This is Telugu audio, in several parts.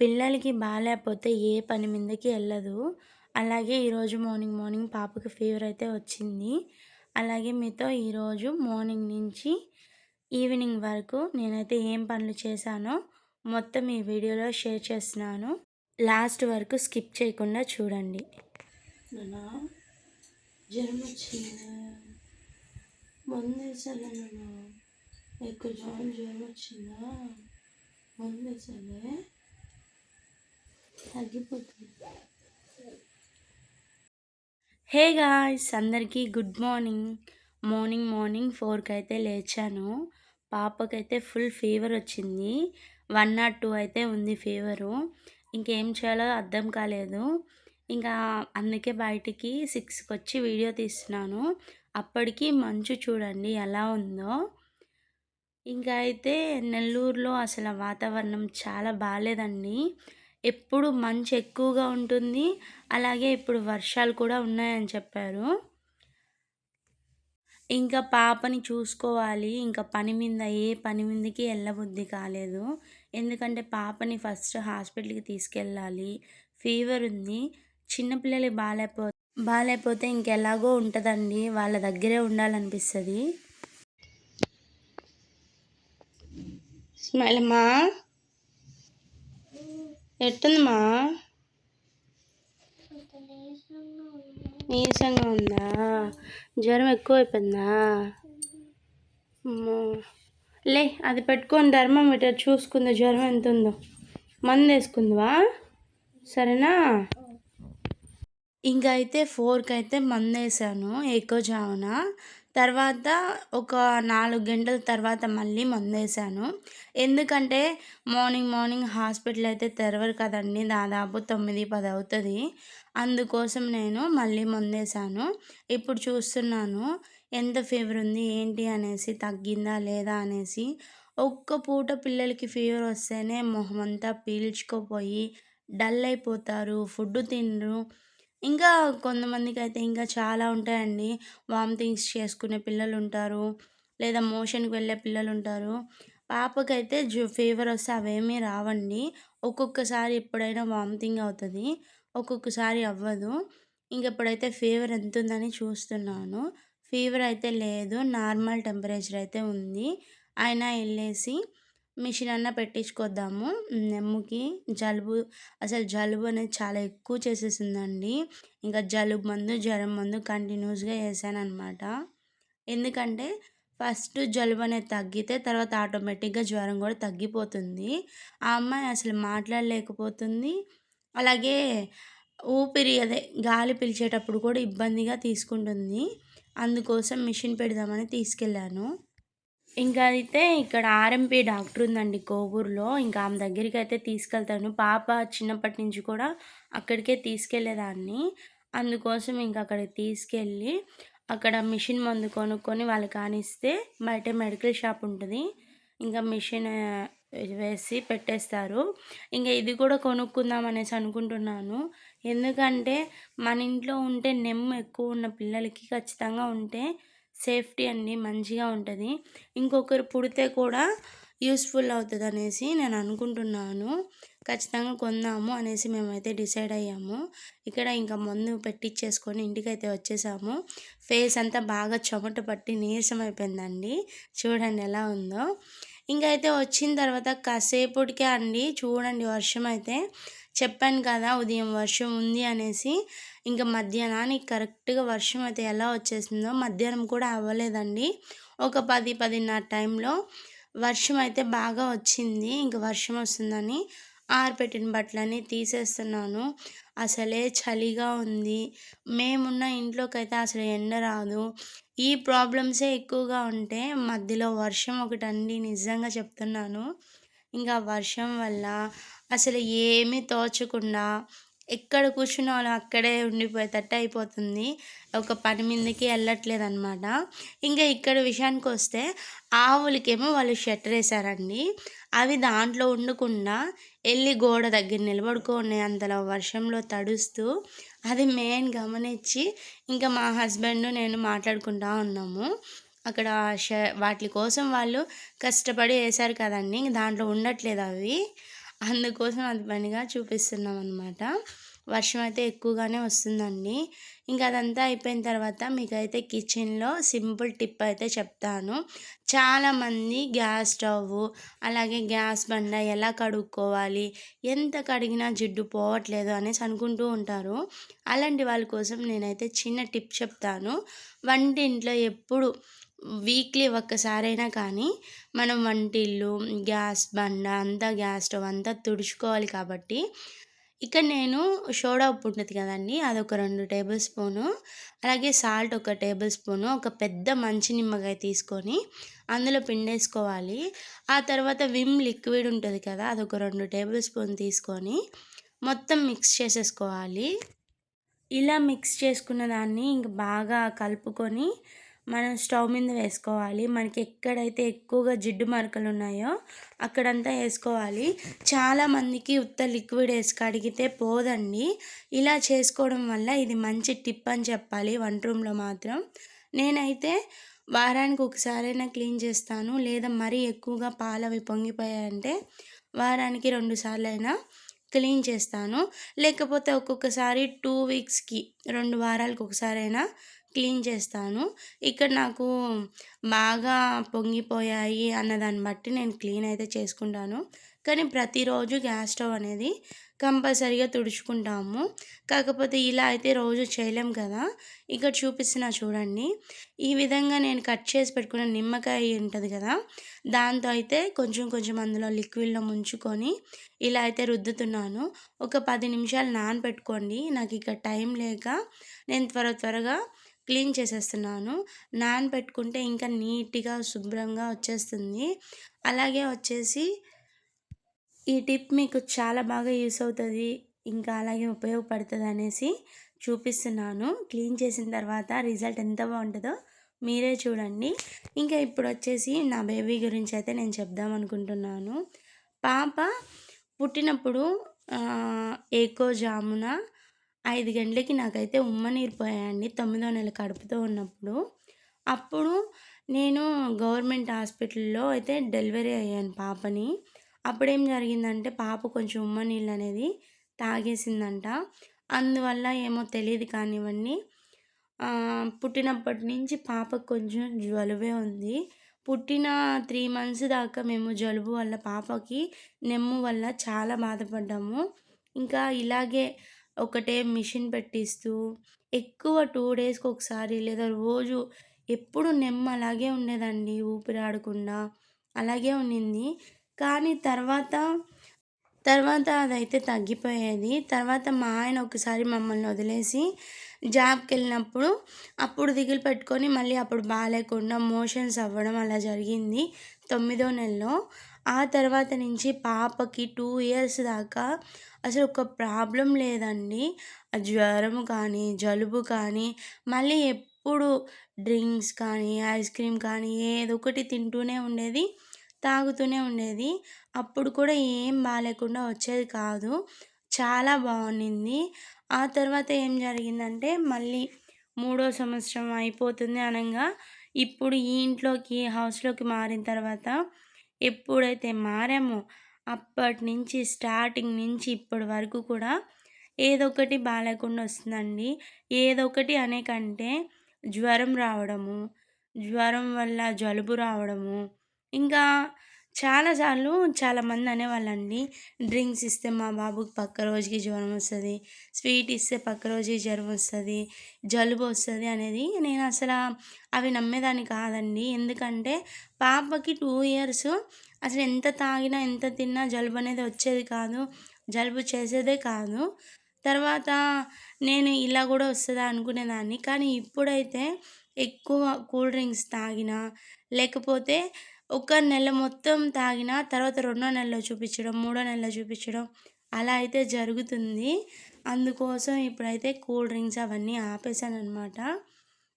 పిల్లలకి బాగాలేకపోతే ఏ పని మీదకి వెళ్ళదు. అలాగే ఈరోజు మార్నింగ్ మార్నింగ్ పాపకి ఫీవర్ అయితే వచ్చింది. అలాగే మీతో ఈరోజు మార్నింగ్ నుంచి ఈవినింగ్ వరకు నేనైతే ఏం పనులు చేశానో మొత్తం ఈ వీడియోలో షేర్ చేస్తున్నాను. లాస్ట్ వరకు స్కిప్ చేయకుండా చూడండి. జ్వరం వచ్చింది. మందు వేసాను ఎక్కువ జ్వరం జ్వరం వచ్చిందా? మందు వేసానే? తగ్గిపోతుంది. హే గాయ్స్ అందరికీ గుడ్ మార్నింగ్. మార్నింగ్ మార్నింగ్ ఫోర్కి అయితే లేచాను. పాపకైతే ఫుల్ ఫీవర్ వచ్చింది. వన్ నాట్ టూ అయితే ఉంది ఫీవరు. ఇంకేం చేయాలో అర్థం కాలేదు. ఇంకా అందుకే బయటికి సిక్స్కి వచ్చి వీడియో తీస్తున్నాను. అప్పటికి మంచు చూడండి ఎలా ఉందో. ఇంకా అయితే నెల్లూరులో అసలు వాతావరణం చాలా బాగాలేదండి ఎప్పుడు మంచు ఎక్కువగా ఉంటుంది అలాగే ఇప్పుడు వర్షాలు కూడా ఉన్నాయని చెప్పారు. ఇంకా పాపని చూసుకోవాలి ఇంకా పని మీద ఏ పని మీదకి వెళ్ళబుద్ధి కాలేదు. ఎందుకంటే పాపని ఫస్ట్ హాస్పిటల్కి తీసుకెళ్ళాలి. ఫీవర్ ఉంది. చిన్నపిల్లలకి బాగాలేపో బాగాలేకపోతే ఇంకెలాగో ఉంటుందండి. వాళ్ళ దగ్గరే ఉండాలనిపిస్తుంది. స్మైల్ ఎట్టుందమ్మా? నీరసంగా ఉందా? జ్వరం ఎక్కువ అయిపోయిందా లే అది పెట్టుకొని థర్మామీటర్ చూసుకుంది జ్వరం ఎంత ఉందో మందు వేసుకుందివా? సరేనా? ఇంకైతే అయితే ఫోర్కి అయితే మందు వేసాను ఎక్కువ జామున తర్వాత ఒక నాలుగు గంటల తర్వాత మళ్ళీ మందేశాను. ఎందుకంటే మార్నింగ్ మార్నింగ్ హాస్పిటల్ అయితే తెరవరు కదండి దాదాపు తొమ్మిది పది అవుతుంది. అందుకోసం నేను మళ్ళీ మందేశాను. ఇప్పుడు చూస్తున్నాను ఎంత ఫీవర్ ఉంది ఏంటి అనేసి తగ్గిందా లేదా అనేసి. ఒక్క పూట పిల్లలకి ఫీవర్ వస్తేనే మొహం అంతా పీల్చుకోపోయి డల్ అయిపోతారు ఫుడ్ తినరు. ఇంకా కొంతమందికి అయితే ఇంకా చాలా ఉంటాయండి. వామిటింగ్స్ చేసుకునే పిల్లలు ఉంటారు లేదా మోషన్కి వెళ్ళే పిల్లలు ఉంటారు పాపకైతే జు ఫీవర్ వస్తే అవేమీ రావండి. ఒక్కొక్కసారి ఎప్పుడైనా వామిటింగ్ అవుతుంది. ఒక్కొక్కసారి అవ్వదు. ఇంక ఇప్పుడైతే ఫీవర్ ఎంత ఉందని చూస్తున్నాను. ఫీవర్ అయితే లేదు. నార్మల్ టెంపరేచర్ అయితే ఉంది. అయినా వెళ్ళేసి మిషన్ అన్న పెట్టించుకొద్దాము. నెమ్ముకి జలుబు అసలు జలుబు అనేది చాలా ఎక్కువ చేసేసిందండి. ఇంకా జలుబు మందు జ్వరం మందు కంటిన్యూస్గా వేసాను అనమాట ఎందుకంటే ఫస్ట్ జలుబు అనేది తగ్గితే తర్వాత ఆటోమేటిక్గా జ్వరం కూడా తగ్గిపోతుంది. ఆ అమ్మాయి అసలు మాట్లాడలేకపోతుంది. అలాగే ఊపిరి అదే గాలి పిలిచేటప్పుడు కూడా ఇబ్బందిగా తీసుకుంటుంది. అందుకోసం మిషన్ పెడదామని తీసుకెళ్ళాను. ఇంకా అయితే ఇక్కడ ఆర్ఎంపీ డాక్టర్ ఉందండి కోవూరులో. ఇంకా ఆమె దగ్గరికి అయితే తీసుకెళ్తాను. పాప చిన్నప్పటి నుంచి కూడా అక్కడికే తీసుకెళ్ళేదాన్ని అందుకోసం ఇంకా అక్కడికి తీసుకెళ్ళి అక్కడ మిషన్ మందు కొనుక్కొని వాళ్ళకి కానిస్తే బయట మెడికల్ షాప్ ఉంటుంది. ఇంకా మిషన్ వేసి పెట్టేస్తారు. ఇంకా ఇది కూడా కొనుక్కుందాం అనేసి అనుకుంటున్నాను. ఎందుకంటే మన ఇంట్లో ఉంటే నెమ్ము ఎక్కువ ఉన్న పిల్లలకి ఖచ్చితంగా ఉంటే సేఫ్టీ అండి మంచిగా ఉంటుంది. ఇంకొకరు పుడితే కూడా యూస్ఫుల్ అవుతుంది అనేసి నేను అనుకుంటున్నాను. ఖచ్చితంగా కొందాము అనేసి మేమైతే డిసైడ్ అయ్యాము. ఇక్కడ ఇంకా మందు పెట్టించేసుకొని ఇంటికైతే వచ్చేసాము. ఫేస్ అంతా బాగా చెమట పట్టి నీరసం అయిపోయిందండి. చూడండి ఎలా ఉందో. ఇంకా అయితే వచ్చిన తర్వాత కాసేపటికే అండి. చూడండి వర్షం అయితే చెప్పాను కదా ఉదయం వర్షం ఉంది అనేసి ఇంకా మధ్యాహ్నానికి కరెక్ట్గా వర్షం అయితే ఎలా వచ్చేసిందో మధ్యాహ్నం కూడా అవ్వలేదండి. ఒక పది పదిన్నర టైంలో వర్షం అయితే బాగా వచ్చింది. ఇంకా వర్షం వస్తుందని ఆరిపెట్టిన బట్టలన్నీ తీసేస్తున్నాను. అసలే చలిగా ఉంది. మేమున్న ఇంట్లోకి అయితే అసలు ఎండ రాదు. ఈ ప్రాబ్లమ్సే ఎక్కువగా ఉంటే మధ్యలో వర్షం ఒకటి అండి నిజంగా చెప్తున్నాను. ఇంకా వర్షం వల్ల అసలు ఏమీ తోచకుండా ఎక్కడ కూర్చున్న వాళ్ళు అక్కడే ఉండిపోయేటట్టు అయిపోతుంది. ఒక పని మీదకి వెళ్ళట్లేదు అనమాట ఇంకా ఇక్కడ విషయానికి వస్తే ఆవులకేమో వాళ్ళు షట్టర్ వేసారండి అవి దాంట్లో ఉండకుండా వెళ్ళి గోడ దగ్గర నిలబడుకోండి అంతలో వర్షంలో తడుస్తూ అది మెయిన్ గమనించి ఇంకా మా హస్బెండ్ నేను మాట్లాడుకుంటా ఉన్నాము. అక్కడ ష వాటి కోసం వాళ్ళు కష్టపడి వేశారు కదండి. దాంట్లో ఉండట్లేదు అవి. అందుకోసం అది పనిగా చూపిస్తున్నాం అనమాట వర్షం అయితే ఎక్కువగానే వస్తుందండి. ఇంకా అదంతా అయిపోయిన తర్వాత మీకైతే కిచెన్లో సింపుల్ టిప్ అయితే చెప్తాను. చాలామంది గ్యాస్ స్టవ్ అలాగే గ్యాస్ బండ ఎలా కడుక్కోవాలి ఎంత కడిగినా జిడ్డు పోవట్లేదు అనేసి అనుకుంటూ ఉంటారు. అలాంటి వాళ్ళ కోసం నేనైతే చిన్న టిప్ చెప్తాను. వంటింట్లో ఎప్పుడు వీక్లీ ఒక్కసారైనా కానీ మనం వంటిల్లు గ్యాస్ బండ అంతా గ్యాస్ స్టవ్ అంతా తుడుచుకోవాలి కాబట్టి ఇక్కడ నేను సోడా ఉప్పు ఉంటుంది కదండి అదొక రెండు టేబుల్ స్పూను అలాగే సాల్ట్ ఒక టేబుల్ స్పూను ఒక పెద్ద మంచి నిమ్మకాయ తీసుకొని అందులో పిండేసుకోవాలి. ఆ తర్వాత విమ్ లిక్విడ్ ఉంటుంది కదా అదొక రెండు టేబుల్ స్పూన్ తీసుకొని మొత్తం మిక్స్ చేసేసుకోవాలి. ఇలా మిక్స్ చేసుకున్న దాన్ని ఇంక బాగా కలుపుకొని మనం స్టవ్ మీద వేసుకోవాలి. మనకి ఎక్కడైతే ఎక్కువగా జిడ్డు మరకలు ఉన్నాయో అక్కడంతా వేసుకోవాలి. చాలామందికి ఉత్త లిక్విడ్ వేసి కడిగితే పోదండి. ఇలా చేసుకోవడం వల్ల ఇది మంచి టిప్ అని చెప్పాలి వంట రూమ్లో మాత్రం. నేనైతే వారానికి ఒకసారైనా క్లీన్ చేస్తాను. లేదా మరీ ఎక్కువగా పాలవి పొంగిపోయాయంటే వారానికి రెండు సార్లు అయినా క్లీన్ చేస్తాను. లేకపోతే ఒక్కొక్కసారి టూ వీక్స్కి రెండు వారాలకు ఒకసారైనా క్లీన్ చేస్తాను. ఇక్కడ నాకు బాగా పొంగిపోయాయి అన్నదాన్ని బట్టి నేను క్లీన్ అయితే చేసుకుంటాను. కానీ ప్రతిరోజు గ్యాస్ స్టవ్ అనేది కంపల్సరీగా తుడుచుకుంటాము. కాకపోతే ఇలా అయితే రోజు చేయలేం కదా. ఇక్కడ చూపిస్తున్నా చూడండి. ఈ విధంగా నేను కట్ చేసి పెట్టుకున్న నిమ్మకాయ ఉంటుంది కదా. దాంతో అయితే కొంచెం కొంచెం అందులో లిక్విడ్లో ముంచుకొని ఇలా అయితే రుద్దుతున్నాను. ఒక పది నిమిషాలు నానబెట్టుకోండి నాకు ఇక్కడ టైం లేక నేను త్వర త్వరగా క్లీన్ చేసేస్తున్నాను. నానబెట్టుకుంటే ఇంకా నీట్గా శుభ్రంగా వచ్చేస్తుంది. అలాగే వచ్చేసి ఈ టిప్ మీకు చాలా బాగా యూస్ అవుతుంది. ఇంకా అలాగే ఉపయోగపడుతుంది అనేసి చూపిస్తున్నాను. క్లీన్ చేసిన తర్వాత రిజల్ట్ ఎంత బాగుంటుందో మీరే చూడండి. ఇంకా ఇప్పుడు వచ్చేసి నా బేబీ గురించి అయితే నేను చెప్దాం అనుకుంటున్నాను. పాప పుట్టినప్పుడు ఏకో జామున ఐదు గంటలకి నాకైతే ఉమ్మ నీరు పోయాయండి. తొమ్మిదో నెల కడుపుతో ఉన్నప్పుడు. అప్పుడు నేను గవర్నమెంట్ హాస్పిటల్లో అయితే డెలివరీ అయ్యాను పాపని. అప్పుడేం జరిగిందంటే పాప కొంచెం ఉమ్మ నీళ్ళు అనేది తాగేసిందంట. అందువల్ల ఏమో తెలియదు కానివ్వండి. పుట్టినప్పటి నుంచి పాపకు కొంచెం జలుబే ఉంది. పుట్టిన త్రీ మంత్స్ దాకా మేము జలుబు వల్ల పాపకి నెమ్ము వల్ల చాలా బాధపడ్డాము. ఇంకా ఇలాగే ఒకటే మిషన్ పెట్టిస్తూ ఎక్కువ టూ డేస్కి ఒకసారి లేదా రోజు ఎప్పుడు నెమ్మ అలాగే ఉండేదండి ఊపిరాడకుండా అలాగే ఉండింది. కానీ తర్వాత తర్వాత అదైతే తగ్గిపోయేది. తర్వాత మా ఆయన ఒకసారి మమ్మల్ని వదిలేసి జాబ్కి వెళ్ళినప్పుడు అప్పుడు దిగులు పెట్టుకొని మళ్ళీ అప్పుడు బాగాలేకుండా మోషన్స్ అవ్వడం అలా జరిగింది తొమ్మిదో నెలలో. ఆ తర్వాత నుంచి పాపకి టూ ఇయర్స్ దాకా అసలు ఒక ప్రాబ్లం లేదండి. జ్వరం కానీ జలుబు కానీ మళ్ళీ ఎప్పుడు డ్రింక్స్ కానీ ఐస్ క్రీమ్ కానీ ఏదో ఒకటి తింటూనే ఉండేది తాగుతూనే ఉండేది. అప్పుడు కూడా ఏం బాగాలేకుండా వచ్చేది కాదు. చాలా బాగుండింది. ఆ తర్వాత ఏం జరిగిందంటే మళ్ళీ మూడో సంవత్సరం అయిపోతుంది అనగా. ఇప్పుడు ఈ ఇంట్లోకి హౌస్లోకి మారిన తర్వాత ఎప్పుడైతే మారామో అప్పటి నుంచి స్టార్టింగ్ నుంచి ఇప్పటి వరకు కూడా ఏదో ఒకటి బాగాలేకుండా వస్తుందండి. ఏదో ఒకటి అనే కంటే జ్వరం రావడము జ్వరం వల్ల జలుబు రావడము ఇంకా చాలాసార్లు చాలామంది అనేవాళ్ళండి. డ్రింక్స్ ఇస్తే మా బాబుకి పక్క రోజుకి జ్వరం వస్తుంది. స్వీట్ ఇస్తే పక్క రోజుకి జ్వరం వస్తుంది. జలుబు వస్తుంది అనేది నేను అసలు అవి నమ్మేదాన్ని కాదండి. ఎందుకంటే పాపకి టూ ఇయర్స్ అసలు ఎంత తాగినా ఎంత తిన్నా జలుబు అనేది వచ్చేది కాదు. జలుబు చేసేదే కాదు. తర్వాత నేను ఇలా కూడా వస్తుందా అనుకునేదాన్ని. కానీ ఇప్పుడైతే ఎక్కువ కూల్ డ్రింక్స్ తాగినా లేకపోతే ఒక నెల మొత్తం తాగిన తర్వాత రెండో నెలలో చూపించడం మూడో నెలలో చూపించడం అలా అయితే జరుగుతుంది. అందుకోసం ఇప్పుడైతే కూల్ డ్రింక్స్ అవన్నీ ఆపేసాను అనమాట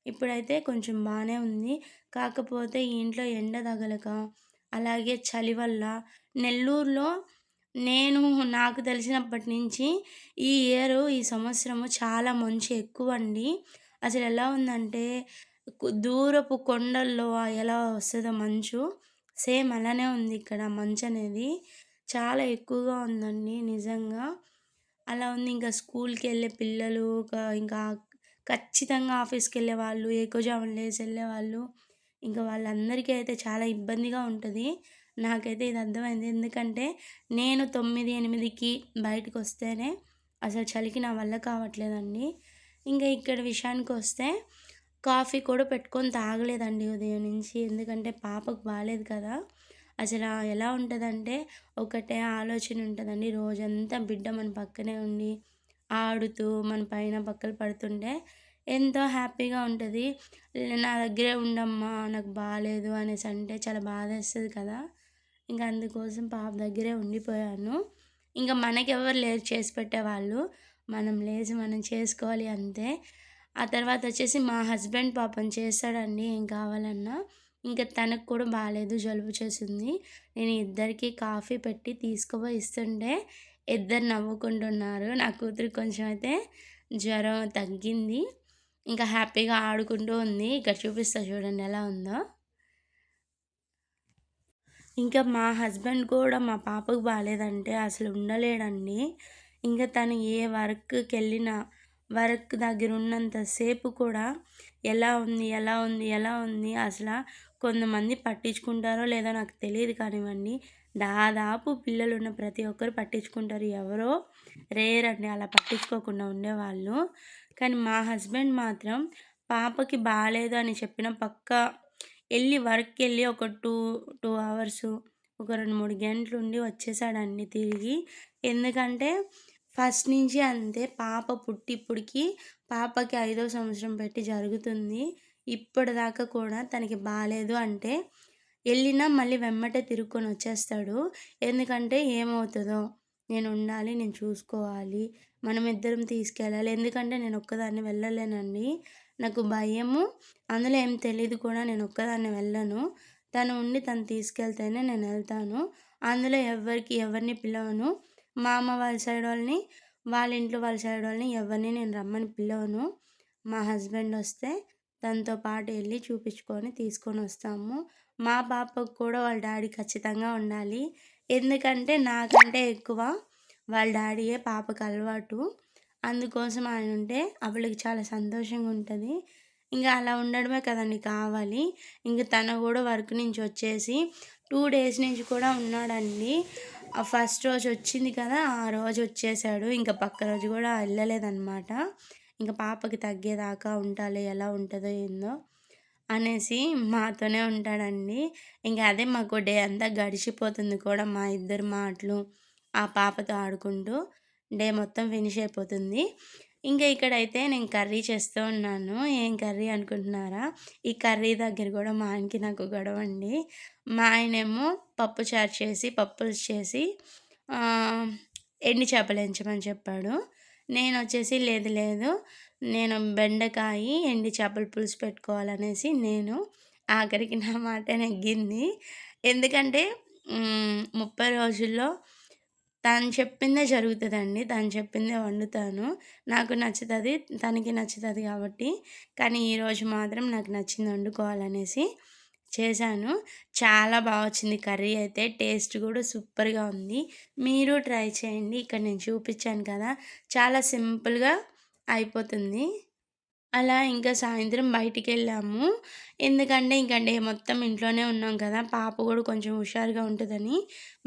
ఇప్పుడైతే కొంచెం బాగానే ఉంది. కాకపోతే ఇంట్లో ఎండ తగలక అలాగే చలి వల్ల నెల్లూరులో నేను నాకు తెలిసినప్పటి నుంచి ఈ ఇయర్ ఈ సంవత్సరము చాలా మంచి ఎక్కువ అండి అసలు ఎలా ఉందంటే దూరపు కొండల్లో ఎలా వస్తుందో మంచు సేమ్ అలానే ఉంది ఇక్కడ మంచు అనేది చాలా ఎక్కువగా ఉందండి నిజంగా. అలా ఉంది ఇంకా స్కూల్కి వెళ్ళే పిల్లలు ఒక ఇంకా ఖచ్చితంగా ఆఫీస్కి వెళ్ళే వాళ్ళు, ఎక్కువజామున లేచి వెళ్ళేవాళ్ళు ఇంకా వాళ్ళందరికీ అయితే చాలా ఇబ్బందిగా ఉంటుంది నాకైతే ఇది అర్థమైంది. ఎందుకంటే నేను 9, 8కి బయటకొస్తేనే అసలు చలికి నా వల్ల కావట్లేదండి. ఇంకా ఇక్కడ విషయానికి వస్తే కాఫీ కూడా పెట్టుకొని తాగలేదండి ఉదయం నుంచి. ఎందుకంటే పాపకు బాగాలేదు కదా! అసలు ఎలా ఉంటుందంటే ఒకటే ఆలోచన ఉంటుందండి రోజంతా బిడ్డ మన పక్కనే ఉండి, ఆడుతూ మన పైన పక్కలు పడుతుంటే ఎంతో హ్యాపీగా ఉంటుంది నా దగ్గరే ఉండమ్మా నాకు బాగాలేదు అనేసి అంటే చాలా బాధేస్తుంది కదా! ఇంకా అందుకోసం పాప దగ్గరే ఉండిపోయాను. ఇంకా మనకెవరు లేరు చేసి పెట్టేవాళ్ళు. మనం లేచి మనం చేసుకోవాలి అంతే. ఆ తర్వాత వచ్చేసి మా హస్బెండ్ పాపం చేస్తాడండి ఏం కావాలన్నా. ఇంకా తనకు కూడా బాగాలేదు జలుబు చేసింది. నేను ఇద్దరికి కాఫీ పెట్టి తీసుకుపోయి ఇస్తుంటే ఇద్దరు నవ్వుకుంటున్నారు. నా కూతురు కొంచెం అయితే జ్వరం తగ్గింది. ఇంకా హ్యాపీగా ఆడుకుంటూ ఉంది. ఇక్కడ చూపిస్తా చూడండి ఎలా ఉందో. ఇంకా మా హస్బెండ్ కూడా మా పాపకు బాగాలేదంటే అసలు ఉండలేడండి. ఇంకా తను ఏ వర్క్కి వెళ్ళినా వర్క్ దగ్గర ఉన్నంత సేపు కూడా ఎలా ఉంది? ఎలా ఉంది? ఎలా ఉంది? అసలు కొంతమంది పట్టించుకుంటారో లేదో నాకు తెలియదు కానివ్వండి. దాదాపు పిల్లలున్న ప్రతి ఒక్కరు పట్టించుకుంటారు. ఎవరో రేర్ అండి అలా పట్టించుకోకుండా ఉండేవాళ్ళు. కానీ మా హస్బెండ్ మాత్రం పాపకి బాగాలేదు అని చెప్పిన పక్క వెళ్ళి వర్క్కి వెళ్ళి ఒక 2, 2 అవర్సు, ఒక రెండు మూడు గంటలు ఉండి వచ్చేసాడండి తిరిగి. ఎందుకంటే ఫస్ట్ నుంచి అంతే పాప పుట్టి ఇప్పటికి పాపకి ఐదో సంవత్సరం పెట్టి జరుగుతుంది. ఇప్పటిదాకా కూడా తనకి బాగాలేదు అంటే వెళ్ళినా మళ్ళీ వెమ్మటే తిరుక్కొని వచ్చేస్తాడు. ఎందుకంటే ఏమవుతుందో నేను ఉండాలి, నేను చూసుకోవాలి, మనమిద్దరం తీసుకెళ్ళాలి. ఎందుకంటే నేను ఒక్కదాన్ని వెళ్ళలేనండి. నాకు భయము. అందులో ఏం తెలియదు కూడా నేను ఒక్కదాన్ని వెళ్ళను. తను ఉండి తను తీసుకెళ్తేనే నేను వెళ్తాను అందులో ఎవ్వరికి ఎవరిని పిలవను. మా అమ్మ వాళ్ళ సైడ్ వాళ్ళని, వాళ్ళ ఇంట్లో వాళ్ళ సైడ్ వాళ్ళని ఎవరిని నేను రమ్మని పిలవను. మా హస్బెండ్ వస్తే తనతో పాటు వెళ్ళి చూపించుకొని తీసుకొని వస్తాము. మా పాపకు కూడా వాళ్ళ డాడీ ఖచ్చితంగా ఉండాలి. ఎందుకంటే నాకంటే ఎక్కువ వాళ్ళ డాడీయే పాపకు అలవాటు. అందుకోసం ఆయన ఉంటే అవళకి చాలా సంతోషంగా ఉంటుంది ఇంకా అలా ఉండడమే కదండీ కావాలి. ఇంక తను కూడా వర్క్ నుంచి వచ్చేసి టూ డేస్ నుంచి కూడా ఉన్నాడండి. ఆ ఫస్ట్ రోజు వచ్చింది కదా! ఆ రోజు వచ్చేసాడు. ఇంకా పక్క రోజు కూడా వెళ్ళలేదన్నమాట ఇంకా పాపకి తగ్గేదాకా ఉండాలి ఎలా ఉంటుందో ఏందో అనేసి మాతోనే ఉంటాడండి. ఇంకా అదే మాకు డే అంతా గడిచిపోతుంది కూడా మా ఇద్దరు మాటలు, ఆ పాపతో ఆడుకుంటూ డే మొత్తం ఫినిష్ అయిపోతుంది. ఇంకా ఇక్కడైతే నేను కర్రీ చేస్తూ ఉన్నాను. ఏం కర్రీ అనుకుంటున్నారా? ఈ కర్రీ దగ్గర కూడా మా ఆయనకి నాకు గొడవ అండి మా ఆయనేమో పప్పుచారు చేసి, పప్పులు చేసి ఎండి ఎండు చేపలు ఎంచమని చెప్పాడు. నేనొచ్చేసి లేదు లేదు నేను బెండకాయి, ఎండి చేపల పులుసు పెట్టుకోవాలనేసి నేను ఆఖరికి నా మాట నెగ్గింది. ఎందుకంటే ముప్పై రోజుల్లో తను చెప్పిందే జరుగుతుందండి తను చెప్పిందే వండుతాను. నాకు నచ్చుతుంది తనకి నచ్చుతుంది కాబట్టి. కానీ ఈరోజు మాత్రం నాకు నచ్చింది వండుకోవాలనేసి చేశాను. చాలా బాగా వచ్చింది కర్రీ అయితే. టేస్ట్ కూడా సూపర్‌గా ఉంది. మీరు ట్రై చేయండి. ఇక్కడ నేను చూపించాను కదా! చాలా సింపుల్‌గా అయిపోతుంది. అలా ఇంకా సాయంత్రం బయటికెళ్ళాము. ఎందుకంటే ఇంక డే మొత్తం ఇంట్లోనే ఉన్నాం కదా! పాప కూడా కొంచెం హుషారుగా ఉంటుందని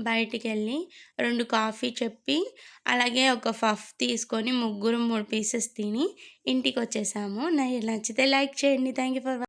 బయటికి వెళ్ళి రెండు కాఫీ చెప్పి, అలాగే ఒక ఫఫ్ తీసుకొని ముగ్గురు మూడు పీసెస్ తిని ఇంటికి వచ్చేసాము నచ్చితే లైక్ చేయండి. Thank you for